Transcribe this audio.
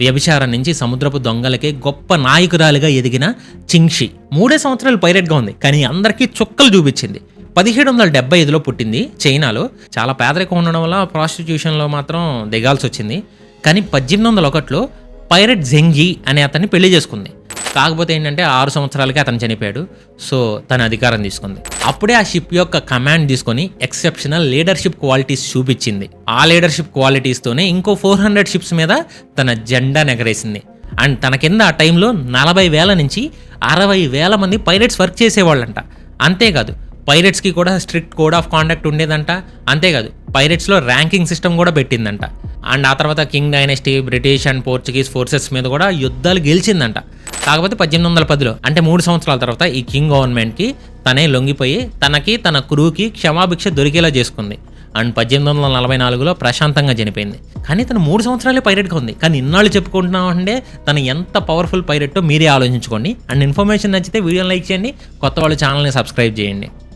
వ్యభిచారం నుంచి సముద్రపు దొంగలకే గొప్ప నాయకురాలిగా ఎదిగిన చింగ్షి. మూడే సంవత్సరాలు పైరెట్గా ఉంది కానీ అందరికీ చుక్కలు చూపించింది. పదిహేడు వందల డెబ్బై ఐదులో పుట్టింది చైనాలో. చాలా పేదరికం ఉండడం వల్ల ప్రాస్టిట్యూషన్లో మాత్రం దిగాల్సి వచ్చింది. కానీ పద్దెనిమిది వందల ఒకటిలో పైరెట్ జెంగి అనే అతన్ని పెళ్ళి చేసుకుంది. కాకపోతే ఏంటంటే ఆరు సంవత్సరాలకే అతను చనిపోయాడు. సో తన అధికారం తీసుకుంది. అప్పుడే ఆ షిప్ యొక్క కమాండ్ తీసుకొని ఎక్సెప్షనల్ లీడర్షిప్ క్వాలిటీస్ చూపించింది. ఆ లీడర్షిప్ క్వాలిటీస్తోనే ఇంకో ఫోర్ హండ్రెడ్ షిప్స్ మీద తన జెండా నెగరేసింది. అండ్ తన కింద ఆ టైంలో నలభై వేల నుంచి అరవై వేల మంది పైలట్స్ వర్క్ చేసేవాళ్ళంట. అంతేకాదు పైరెట్స్కి కూడా స్ట్రిక్ట్ కోడ్ ఆఫ్ కాండక్ట్ ఉండేదంట. అంతేకాదు పైరెట్స్లో ర్యాంకింగ్ సిస్టమ్ కూడా పెట్టిందంట. అండ్ ఆ తర్వాత king dynasty British and Portuguese forces మీద కూడా యుద్ధాలు గెలిచిందంట. కాకపోతే పద్దెనిమిది వందల పదిలో అంటే మూడు సంవత్సరాల తర్వాత ఈ కింగ్ గవర్నమెంట్కి తనే లొంగిపోయి తనకి తన క్రూకి క్షమాభిక్ష దొరికేలా చేసుకుంది. అండ్ పద్దెనిమిది వందల నలభై నాలుగులో ప్రశాంతంగా చనిపోయింది. కానీ తను మూడు సంవత్సరాలే పైరెట్గా ఉంది. కానీ ఇన్నాళ్ళు చెప్పుకుంటున్నాం అంటే తను ఎంత పవర్ఫుల్ పైరెట్టో మీరే ఆలోచించుకోండి. అండ్ ఇన్ఫర్మేషన్ నచ్చితే వీడియోని లైక్ చేయండి. కొత్త వాళ్ళు ఛానల్ని సబ్స్క్రైబ్ చేయండి.